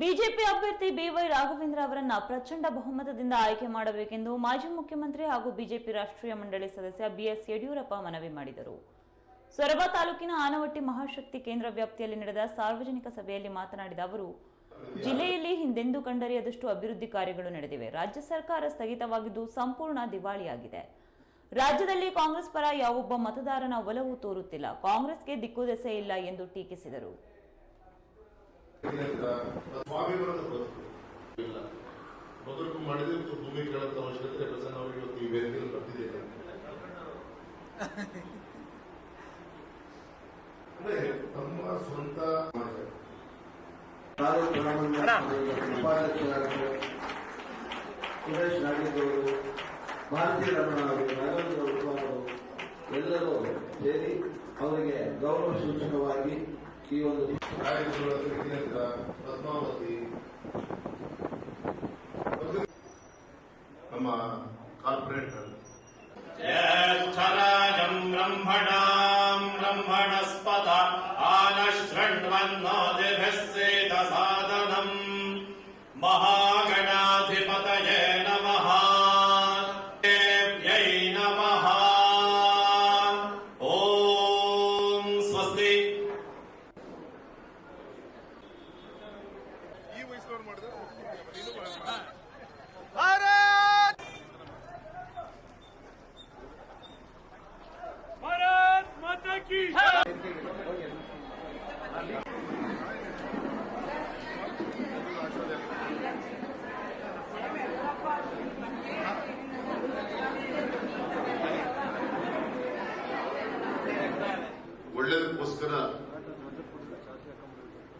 BJP ಅಭ್ಯರ್ಥಿ B Y Raghavendra ಅವರನ್ನ ಪ್ರಚಂಡ ಬಹುಮತದಿಂದ ಆಯ್ಕೆ ಮಾಡಬೇಕೆಂದು ಮಾಜಿ ಮುಖ್ಯಮಂತ್ರಿ ಹಾಗೂ ಬಿಜೆಪಿ ರಾಷ್ಟ್ರೀಯ ಮಂಡಳಿ ಸದಸ್ಯ ಬಿಎಸ್ ಯಡಿಯೂರಪ್ಪ ಮನವಿ ಮಾಡಿದರು. ಸೊರಬ ತಾಲೂಕಿನ ಆನವಟ್ಟಿ ಮಹಾಶಕ್ತಿ ಕೇಂದ್ರ ವ್ಯಾಪ್ತಿಯಲ್ಲಿ ನಡೆದ ಸಾರ್ವಜನಿಕ ಸಭೆಯಲ್ಲಿ ಮಾತನಾಡಿದ ಅವರು, ಜಿಲ್ಲೆಯಲ್ಲಿ ಹಿಂದೆಂದೂ ಕಂಡರಿಯದಷ್ಟು ಅಭಿವೃದ್ಧಿ ಕಾರ್ಯಗಳು ನಡೆದಿವೆ. ರಾಜ್ಯ ಸರ್ಕಾರ ಸ್ಥಗಿತವಾಗಿದ್ದು ಸಂಪೂರ್ಣ ದಿವಾಳಿಯಾಗಿದೆ. ರಾಜ್ಯದಲ್ಲಿ ಕಾಂಗ್ರೆಸ್ ಪರ ಯಾವೊಬ್ಬ ಮತದಾರನ ಒಲವು ತೋರುತ್ತಿಲ್ಲ. ಕಾಂಗ್ರೆಸ್ಗೆ ದಿಕ್ಕುದೆಸೆ ಇಲ್ಲ ಎಂದು ಟೀಕಿಸಿದರು. ಸ್ವಾಭಿಮಾನದ ಬದುಕು. ಇಲ್ಲ. ಬದುಕು ಮಾಡಿದ್ರೆ ಇವತ್ತು ಭೂಮಿ ಕೇಳಂತ ಅವಶ್ಯಕತೆ ಪ್ರಸನ್ನ ಅವರಿಗೆ ಇವತ್ತು ಈ ವೇದಿಕೆಯಲ್ಲಿ ಬರ್ತಿದೆ. ಅಂದ್ರೆ ತಮ್ಮ ಸ್ವಂತ ಸಮಾಜ ತಾಲೂಕು ಗ್ರಾಮಾಂತರ ಉಪಾಧ್ಯಕ್ಷರಾಗಿದ್ದರು ಸುರೇಶ್ ನಾಡಿದ್ದವರು ಭಾರತೀಯ ರಮಣ ಅವರು. ಎಲ್ಲರೂ ಸೇರಿ ಅವರಿಗೆ ಗೌರವ ಸೂಚಕವಾಗಿ ಈ ಒಂದು ಕಾರ್ಯಕ್ರಮಗಳ ಕುರಿತಂತ ಪದ್ಮಾವತಿ ನಮ್ಮ ಕಾರ್ಪೊರೇಟರ್ ಜ್ಯೇಷ್ಠರಾಜಂ ಬ್ರಹ್ಮಣಾಂ ಬ್ರಹ್ಮಣಸ್ಪದ ಆನಶೃಣ್ವನ್ನೋದಿಭಿಸ್ಸೇನ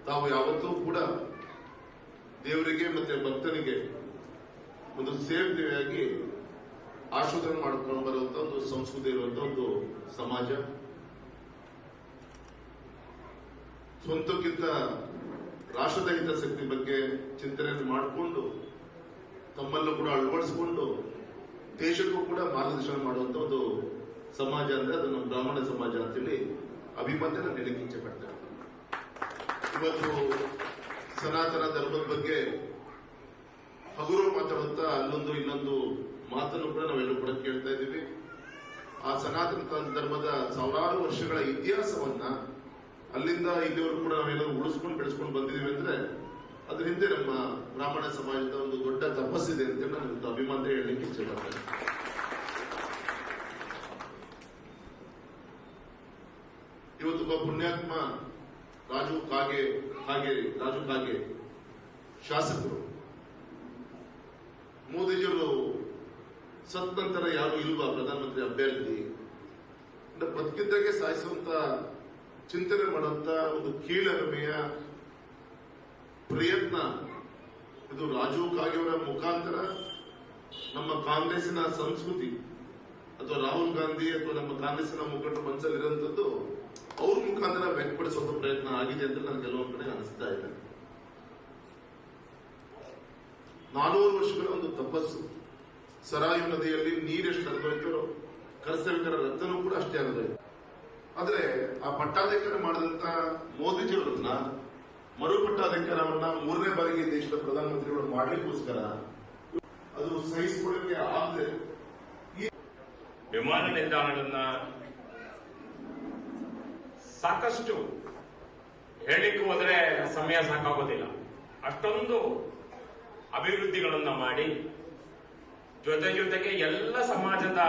ತಾವು ಯಾವತ್ತೂ ಕೂಡ ದೇವರಿಗೆ ಮತ್ತೆ ಭಕ್ತನಿಗೆ ಒಂದು ಸೇವೆಯಾಗಿ ಆಶೋಧನೆ ಮಾಡಿಕೊಂಡು ಬರುವಂತ ಒಂದು ಸಂಸ್ಕೃತಿ ಇರುವಂತ ಒಂದು ಸಮಾಜ. ಸ್ವಂತಕ್ಕಿಂತ ರಾಷ್ಟ್ರದ ಹಿತಾಸಕ್ತಿ ಬಗ್ಗೆ ಚಿಂತನೆಯನ್ನು ಮಾಡಿಕೊಂಡು, ತಮ್ಮಲ್ಲೂ ಕೂಡ ಅಳವಡಿಸಿಕೊಂಡು, ದೇಶಕ್ಕೂ ಕೂಡ ಮಾರ್ಗದರ್ಶನ ಮಾಡುವಂತ ಒಂದು ಸಮಾಜ ಅಂದ್ರೆ ಅದನ್ನು ಬ್ರಾಹ್ಮಣ ಸಮಾಜ ಅಂತೇಳಿ ಅಭಿಮಾನ ನೀಡಕ್ಕೆ ಇಚ್ಛೆ ಇವತ್ತು ಸನಾತನ ಧರ್ಮದ ಬಗ್ಗೆ ಹಗುರು ಮಾತಾಡುತ್ತಾ ಅಲ್ಲೊಂದು ಇನ್ನೊಂದು ಮಾತನ್ನು ಕೂಡ ನಾವೆಲ್ಲರೂ ಕೂಡ ಕೇಳ್ತಾ ಇದ್ದೀವಿ. ಆ ಸನಾತನ ಧರ್ಮದ ಸಾವಿರಾರು ವರ್ಷಗಳ ಇತಿಹಾಸವನ್ನ ಅಲ್ಲಿಂದ ಇಲ್ಲಿವರೆಗೂ ಕೂಡ ನಾವೇನಾದ್ರು ಉಳಿಸ್ಕೊಂಡು ಬೆಳೆಸ್ಕೊಂಡು ಬಂದಿದ್ದೀವಿ ಅಂದ್ರೆ ಅದ್ರ ಹಿಂದೆ ನಮ್ಮ ಬ್ರಾಹ್ಮಣ ಸಮಾಜದ ಒಂದು ದೊಡ್ಡ ತಪಸ್ಸಿದೆ ಅಂತ ನಾನು ಅಭಿಮಾನ ಹೇಳಲಿಕ್ಕೆ ಇವತ್ತು ಇವತ್ತೊಬ್ಬ ಪುಣ್ಯಾತ್ಮ ರಾಜು ಕಾಗೆ, ಹಾಗೆ, ರಾಜು ಕಾಗೆ. ಶಾಸಕರು. ಮೋದಿಜಿಯವರು ಸತ್ ನಂತರ ಯಾರು ಇಲ್ವಾ? ಪ್ರಧಾನಮಂತ್ರಿ ಅಭ್ಯರ್ಥಿ. ಬದುಕಿದ್ದಾಗೆ ಸಾಯಿಸುವಂತ ಚಿಂತನೆ ಮಾಡುವಂತ ಒಂದು ಕೀಳರಿಮೆಯ ಪ್ರಯತ್ನ. ಇದು ರಾಜೀವ್ ಕಾಗೆಯವರ ಮುಖಾಂತರ ನಮ್ಮ ಕಾಂಗ್ರೆಸ್ಸಿನ ಸಂಸ್ಕೃತಿ. ಅಥವಾ ರಾಹುಲ್ ಗಾಂಧಿ ಅಥವಾ ನಮ್ಮ ಕಾಂಗ್ರೆಸ್ಸಿನ ಮುಖಂಡ ಮನಸ್ಸಲ್ಲಿರುವಂತದ್ದು ಅವ್ರ ಮುಖಾಂತರ ವ್ಯಕ್ತಪಡಿಸುವಂತ ಪ್ರಯತ್ನ ಆಗಿದೆ ಅಂತ ನನ್ಗೆ ಕೆಲವೊಂದು ಕಡೆ ಅನಿಸ್ತಾ ಇದೆ. ನಾನೂರು ವರ್ಷಗಳ ಒಂದು ತಪಸ್ಸು. ಸರಾಯು ನದಿಯಲ್ಲಿ ನೀರೆಷ್ಟು ಹರಿದೋಯ್ತೋ ಕರಸೇವಕರ ರಕ್ತನೂ ಕೂಡ ಅಷ್ಟೇ ಹರಿದೋಯ್ತು ಆದ್ರೆ ಆ ಪಟ್ಟಾಧಿಕಾರ ಮಾಡಿದಂತ ಮೋದಿಜಿಯವರನ್ನ, ಮರು ಪಟ್ಟಾಧಿಕಾರವನ್ನ ಮೂರನೇ ಬಾರಿಗೆ ದೇಶದ ಪ್ರಧಾನಮಂತ್ರಿಗಳು ಮಾಡಲಿಕ್ಕೋಸ್ಕರ ಅದು ಸಹಿಸಿಕೊಳ್ಳಕ್ಕೆ ಆಗದೆ ವಿಮಾನ ನಿಲ್ದಾಣಗಳನ್ನ ಸಾಕಷ್ಟು ಹೇಳಿಕ್ಕೆ ಹೋದರೆ ಸಮಯ ಸಾಕಾಗೋದಿಲ್ಲ. ಅಷ್ಟೊಂದು ಅಭಿವೃದ್ಧಿಗಳನ್ನು ಮಾಡಿ ಜೊತೆ ಜೊತೆಗೆ ಎಲ್ಲ ಸಮಾಜದ